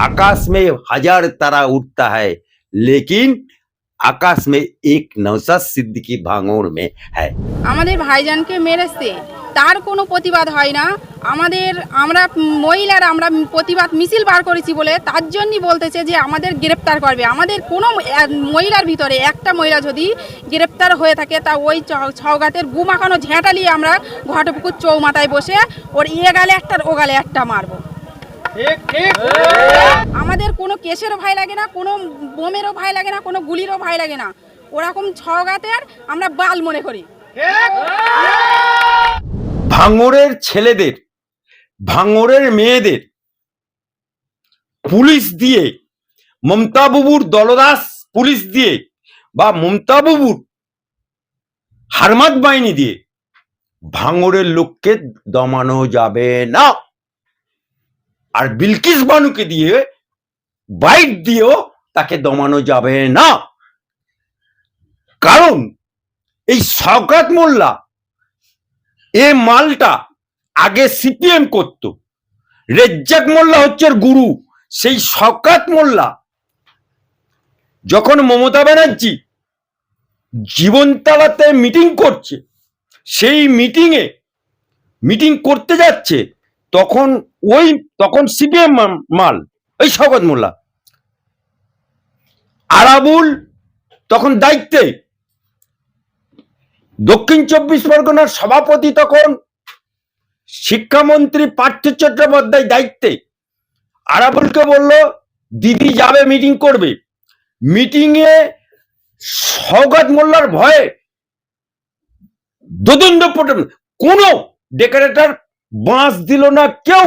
आकाश में हजार तारा उठता है लेकिन आकाश में एक नौसत सिद्दीकी भांगोड़ में है আমাদের ভাইজানকে মেরেছে তার কোনো প্রতিবাদ হয় না আমাদের আমরা মহিলারা আমরা প্রতিবাদ মিছিল বার করেছি বলে তার জন্যই বলতেছে যে আমাদের গ্রেপ্তার করবে আমাদের কোনো এক মহিলার ভিতরে একটা মহিলা যদি গ্রেপ্তার হয়ে থাকে তা ওই চ- ছগাতের গুমাখানো ঝেঁটালিয়ে আমরা ঘটপুকুর চৌমাথায় বসে ওর ইয়ে গালে একটা আর ও গালে একটা মারবো আমাদের কোনো কেসেরও ভয় লাগে না কোনো বোমেরও ভয় লাগে না কোনো গুলিরও ভয় লাগে না। ওরকম ছগাতের আমরা বাল মনে করি। ভাঙড়ের ছেলেদের ভাঙড়ের মেয়েদের পুলিশ দিয়ে মমতা বাবুর দলদাস পুলিশ দিয়ে বা মমতা বাবুর হারমাত বাহিনী দিয়ে ভাঙড়ের লোককে দমানো যাবে না। আর বিলকিস বানুকে দিয়ে বাইট দিয়েও তাকে দমানো যাবে না। কারণ এই শওকাত মোল্লা এ মালটা আগে সিপিএম করত। রেজ্জাক মোল্লা হচ্ছে গুরু। সেই শকাত মোল্লা যখন মমতা ব্যানার্জি জীবনতলাতে মিটিং করছে, সেই মিটিংয়ে, মিটিং করতে যাচ্ছে তখন ওই, তখন সিপিএম মাল, ওই শওকত মোল্লা। আরাবুল তখন দায়িত্বে। দক্ষিণ চব্বিশ পরগনার সভাপতি তখন শিক্ষামন্ত্রী পার্থ চট্টোপাধ্যায় দায়িত্বে। আরাবুলকে বলল, দিদি যাবে, মিটিং করবে। মিটিংয়ে সৌগত মোল্লার ভয়ে দোদণ্ড পটন কোন ডেকোরেটর বাঁশ দিল না কেউ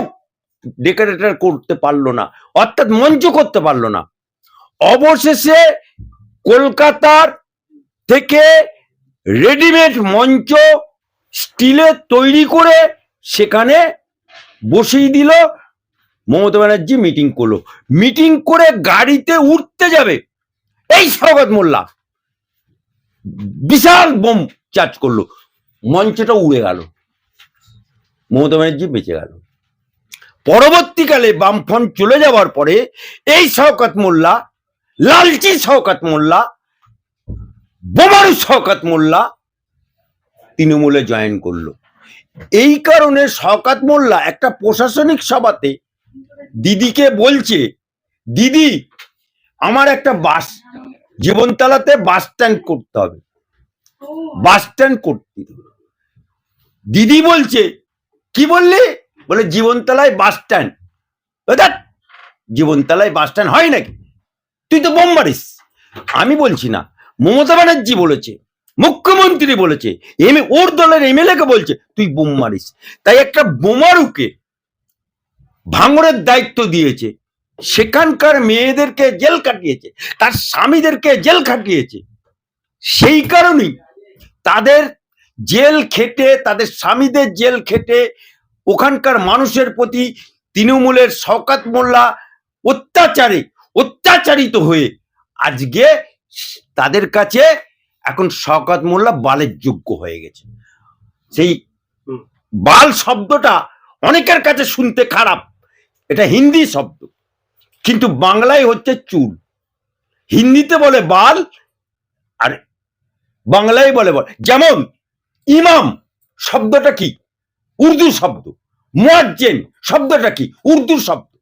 ডেকোরেটর করতে পারল না, অর্থাৎ মঞ্চ করতে পারল না। অবশেষে কলকাতার থেকে রেডিমেড মঞ্চ স্টিলের তৈরি করে সেখানে বসিয়ে দিল। মমতা ব্যানার্জি মিটিং করল। মিটিং করে গাড়িতে উঠতে যাবে, এই স্বাগত মোল্লা। বিশাল বোম চার্জ করল। মঞ্চটা উড়ে গেল। মমতা ব্যানার্জি বেঁচে গেল। পরবর্তীকালে বামফ্রন্ট চলে যাওয়ার পরে এই শওকত মোল্লা, লালচি শওকত মোল্লা, বোমারু শওকত মোল্লা তৃণমূলে জয়েন করল। এই কারণে শওকাত মোল্লা একটা প্রশাসনিক সভাতে দিদিকে বলছে, দিদি, আমার একটা বাস, জীবনতলাতে বাস স্ট্যান্ড করতে হবে। বাস স্ট্যান্ড করতে। দিদি বলছে কি বললি? বলে জীবনতলায় বাস স্ট্যান্ড। ধ্যাৎ, জীবনতলায় বাস স্ট্যান্ড হয় নাকি? তুই তো বোম আমি বলছি না মমতা ব্যানার্জি বলেছে মুখ্যমন্ত্রী বলেছে এম ওর দলের এমএলএ কে বলছে তুই বোম মারিস তাই একটা বোমারুকে ভাঙড়ের দায়িত্ব দিয়েছে সেখানকার মেয়েদেরকে জেল কাটিয়েছে তার স্বামীদেরকে জেল খাটিয়েছে। সেই কারণেই তাদের জেল খেটে তাদের স্বামীদের জেল খেটে ওখানকার মানুষের প্রতি তৃণমূলের শওকাত মোল্লা অত্যাচারে অত্যাচারিত হয়ে আজকে তাদের কাছে এখন শওকাত মোল্লা বালের যোগ্য হয়ে গেছে। সেই বাল শব্দটা অনেকের কাছে শুনতে খারাপ। এটা হিন্দি শব্দ। কিন্তু বাংলায় হচ্ছে চুল। হিন্দিতে বলে বাল আর বাংলায় বলে বল। যেমন ইমাম শব্দটা কি? উর্দু শব্দ। মোয়াজ্জেন শব্দটা কি? উর্দু শব্দ।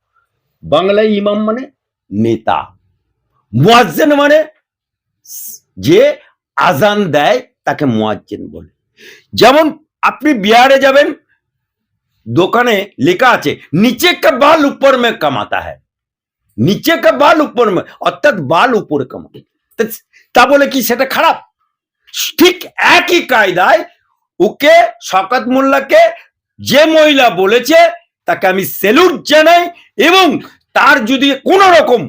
বাংলায় ইমাম মানে নেতা। মোয়াজ্জেন মানে যে আজান দেয় তাকে মোয়াজ্জেন বলে। যেমন আপনি বিহারে যাবেন, দোকানে লেখা আছে, নিচে কা বাল উপর মে কামাতা হ্যায়। নিচে কা বাল উপর মে, অর্থাৎ বাল উপরে কামায় তা- তা বলে কি সেটা খারাপ? ঠিক একই কায়দায় ওকে শকাত মোল্লাকে যে মহিলা বলেছে, তাকে আমি সেলুট জানাই এবং তার যদি কোনো রকম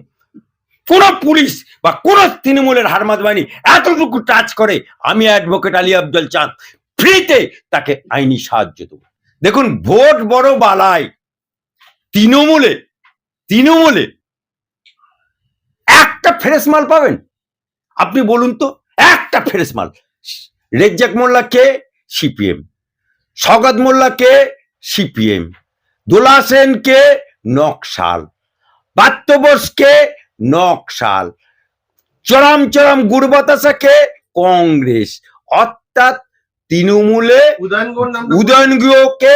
কোন পুলিশ বা কোন তৃণমূলের হারমাদ বাহিনী এতটুকু টাচ করে, আমি অ্যাডভোকেট আলী আফজল চাঁদ, ফ্রিতে তাকে আইনি সাহায্য দেবো। দেখুন, ভোট বড় বালাই। তৃণমূলে তৃণমূলে একটা ফ্রেশ মাল পাবেন। আপনি বলুন তো একটা ফ্রেশ মাল। রেজ্জাক মোল্লা কে? C P M. Saugata Mollah কে? C P M. Dola Sen কে? নকশাল। বাত্যবর্ষকে নকশাল। চরম চরম গুড় বাতাসাকে কংগ্রেস। অর্থাৎ তৃণমূলে উদয়নগর নাম উদয়ন গুহকে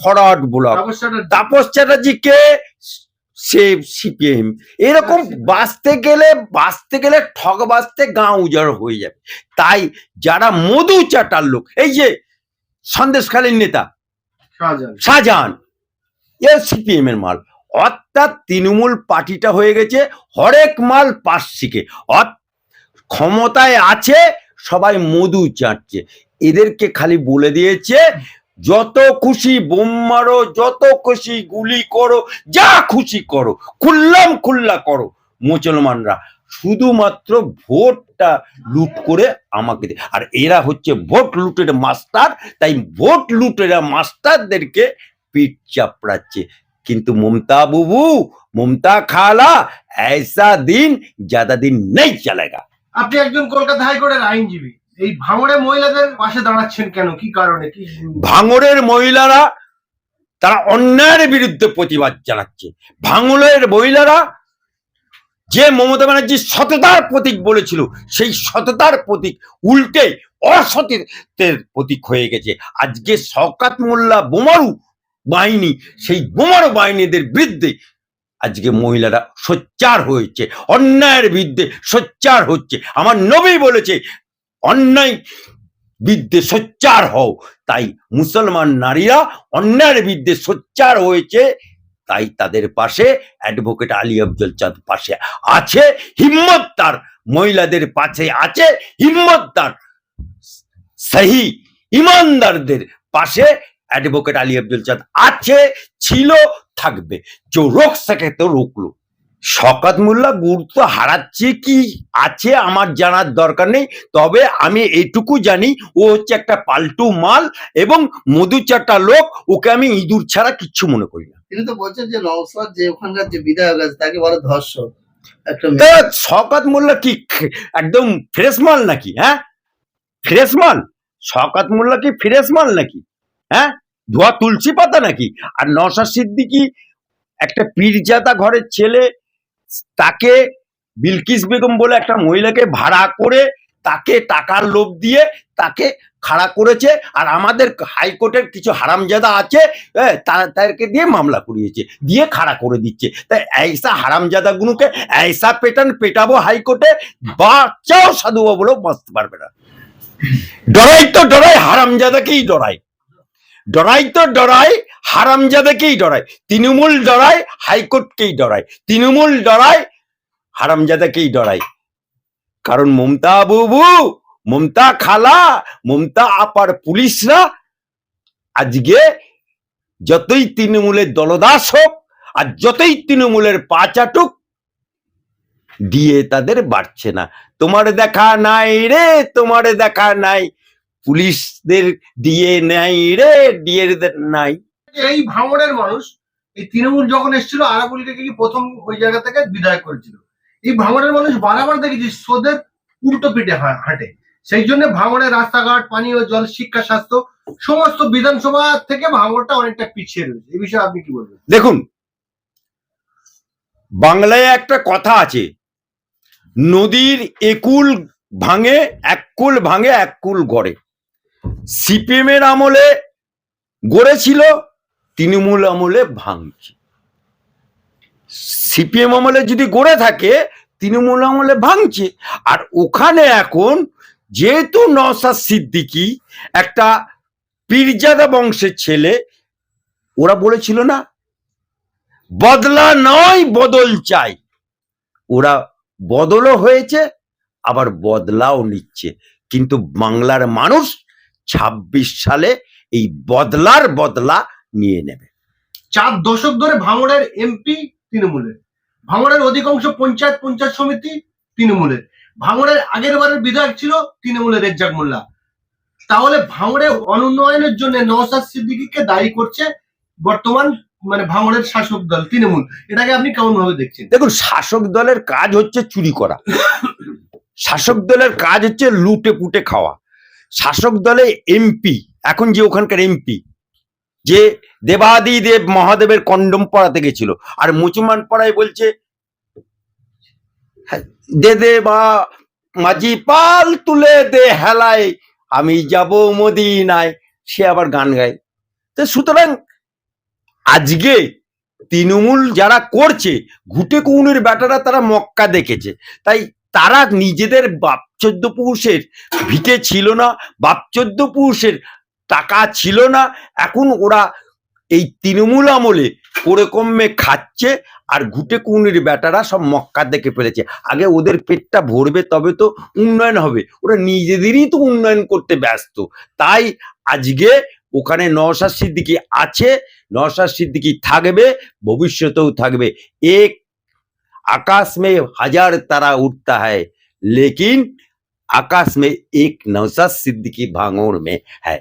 ফরওয়ার্ড ব্লক। তাপস চ্যাটার্জি। তাপস চ্যাটার্জিকে সে সিপিএম। এরকম বাঁচতে গেলে বাঁচতে গেলে ঠক বাঁচতে গাঁ উজাড় হয়ে যাবে। তাই যারা মধু চাটার লোক এই যে সন্দেশখালীর নেতা শাহজাহান। এ সিপিএম এর মাল। অর্থাৎ তৃণমূল পার্টিটা হয়ে গেছে হরেক মাল পার্শ্বিকে ক্ষমতায় আছে সবাই মধু চাটছে। এদেরকে খালি বলে দিয়েছে যত খুশি বোম মারো যত খুশি গুলি করো যা খুশি করো খুল্লাম খুল্লা করো মুসলমানরা শুধুমাত্র ভোটটা লুট করে আমাকে দে আর এরা হচ্ছে ভোট লুটের মাস্টার তাই ভোট লুটেরা মাস্টারদেরকে পিঠ চাপড়াচ্ছে কিন্তু মমতা বুবু মমতা খালা ऐसा दिन ज्यादा दिन नहीं चलेगा আপনি একজন কলকাতা হাইকোর্টের আইনজীবী এই ভাঙড়ে মহিলাদের পাশে দাঁড়াচ্ছেন কেন? কি কারণে? কি ভাঙড়ের মহিলারা, তারা অন্যায়ের বিরুদ্ধে প্রতিবাদ জানাচ্ছে। ভাঙড়ের মহিলারা যে মমতা ব্যানার্জি সততার প্রতীক বলেছিল, সেই সততার প্রতীক উল্টে অসতের প্রতীক হয়ে গেছে। আজকে শওকাত মোল্লা বোমারু বাহিনী, সেই বোমারু বাহিনীদের বিরুদ্ধে আজকে মহিলারা সোচ্চার হয়েছে। অন্যায়ের বিরুদ্ধে সোচ্চার হচ্ছে। আমার নবী বলেছে অন্যায় বিরুদ্ধে সোচ্চার হও। তাই মুসলমান নারীরা অন্যায়ের বিরুদ্ধে সোচ্চার হয়েছে। তাই তাদের পাশে অ্যাডভোকেট আলী আফজল চাঁদ পাশে আছে। হিম্মত তার মহিলাদের পাশে আছে। হিম্মত তার সহি ইমানদারদের পাশে অ্যাডভোকেট আলী আফজল চাঁদ আছে, ছিল, থাকবে। যে রোক সকে তো রোকলো শকাত মোল্লা গুরুত্ব হারাচ্ছে কি আছে আমার জানার দরকার নেই। তবে আমি এইটুকু জানি ও হচ্ছে একটা পাল্টু মাল এবং মধু চাটা লোক ওকে আমি ইঁদুর ছাড়া কিচ্ছু মনে করি না। তিনি তো বলছেন যে নওসাদ যে ওখানকার যে বিধায়ক আছে তাকে বড় ধর্ষক। তা শকাত মোল্লা কি একদম ফ্রেশ মাল নাকি হ্যাঁ? ফ্রেশ মাল? শকাত মোল্লা কি ফ্রেশ মাল নাকি হ্যাঁ? ধোয়া তুলসী পাতা নাকি? আর নশা সিদ্দিকি একটা পীরজাদা ঘরের ছেলে তাকে বিলকিস বেগম বলে একটা মহিলাকে ভাড়া করে তাকে টাকার লোভ দিয়ে তাকে খাড়া করেছে আর আমাদের হাইকোর্টের কিছু হারামজাদা আছে তারা তাদেরকে দিয়ে মামলা করিয়েছে, দিয়ে খাড়া করে দিচ্ছে। তাই এইসা হারামজাদাগুলোকে এইসা পেটান, পেটাবো হাইকোর্টে বা চাও সাধু বলেও বাঁচতে পারবে না। ডরাই তো ডরাই, হারামজাদাকেই ডরাই। ডরাই তো ডরাই, হারামজাদাকেই ডরাই, তৃণমূল ডরাই, হাইকোর্টকেই ডরাই, তৃণমূল ডরাই, হারামজাদাকেই ডরাই। কারণ মমতা বুবু, মমতা খালা, মমতা আপার পুলিশরা আজকে যতই তৃণমূলের দলদাস হোক, আর যতই তৃণমূলের পা চাটুক দিয়ে তাদের বাড়ছে না। তোমার দেখা নাই রে, তোমার দেখা নাই। পুলিশদের দিয়ে নাই রে দিয়ে নাই। এই ভাঙড়ের মানুষ এই তৃণমূল যখন এসেছিল আরাবুলকে কি প্রথম ওই জায়গা থেকে বিদায় করেছিল? এই ভাঙড়ের মানুষ বারবার দেখেছি সোদের উল্টো পিঠে হাঁটে। সেই জন্য ভাঙড়ের রাস্তাঘাট পানীয় জল শিক্ষা স্বাস্থ্য সমস্ত বিধানসভা থেকে ভাঙড়টা অনেকটা পিছিয়ে রয়েছে। এই বিষয়ে আপনি কি বলবেন? দেখুন বাংলায় একটা কথা আছে নদীর একুল ভাঙে এক কুল ভাঙে এক কুল গড়ে। সিপিএম এর আমলে গড়েছিল, তৃণমূল আমলে ভাঙছে। সিপিএম আমলে যদি গড়ে থাকে, তৃণমূল আমলে ভাঙছে। আর ওখানে এখন যেহেতু নওসাদ সিদ্দিকি একটা পীরজাদা বংশের ছেলে, ওরা বলেছিল না, বদলা নয়, বদল চাই। ওরা বদলও হয়েছে, আবার বদলাও নিচ্ছে। কিন্তু বাংলার মানুষ ছাব্বিশ সালে এই বদলার বদলা নিয়ে নেবে। চার দশক ধরে ভাঙড়ের এমপি তৃণমূলের ভাঙড়ের অধিকাংশ পঞ্চায়েত পঞ্চায়েত সমিতি তৃণমূলের ভাঙড়ের আগের বারের বিধায়ক ছিল তৃণমূলের রেজ্জাক মোল্লা। তাহলে ভাঙড়ে অনুন্নয়নের জন্য নওসাদ সিদ্দিকীকে দায়ী করছে বর্তমান মানে ভাঙড়ের শাসক দল তৃণমূল। এটাকে আপনি কেমন ভাবে দেখছেন? দেখুন শাসক দলের কাজ হচ্ছে চুরি করা। শাসক দলের কাজ হচ্ছে লুটে পুটে খাওয়া। শাসক দলে এমপি এখন যে ওখানকার এমপি যে দেবাদি দেব মহাদেবের কন্ডম পড়াতে গেছিল। আর মুসলমান পড়ায় বলছে হ্যাঁ, দে দে বা মাঝি পাল তুলে দে হেলায় আমি যাব মদিনায়। সে আবার গান গায়। তো সুতরাং আজকে তৃণমূল যারা করছে ঘুটে কৌনের ব্যাটারা তারা মক্কা দেখেছে। তাই তারা নিজেদের বাপ চোদ্দ পুরুষের ভিটে ছিল না বাপ চোদ্দ পুরুষের টাকা ছিল না। এখন ওরা এই তৃণমূল আমলে করে খাচ্ছে আর ঘুটে কুনির বেটারা সব মক্কা দেখে ফেলেছে। আগে ওদের পেটটা ভরবে তবে তো উন্নয়ন হবে। ওরা নিজেদেরই তো উন্নয়ন করতে ব্যস্ত। তাই আজকে ওখানে নওশাদ সিদ্দিকি আছে, নওশাদ সিদ্দিকি থাকবে, ভবিষ্যতেও থাকবে। এক आकाश में हज़ार तारा उठता है, लेकिन आकाश में एक नवसा सिद्ध की भांगोड़ में है।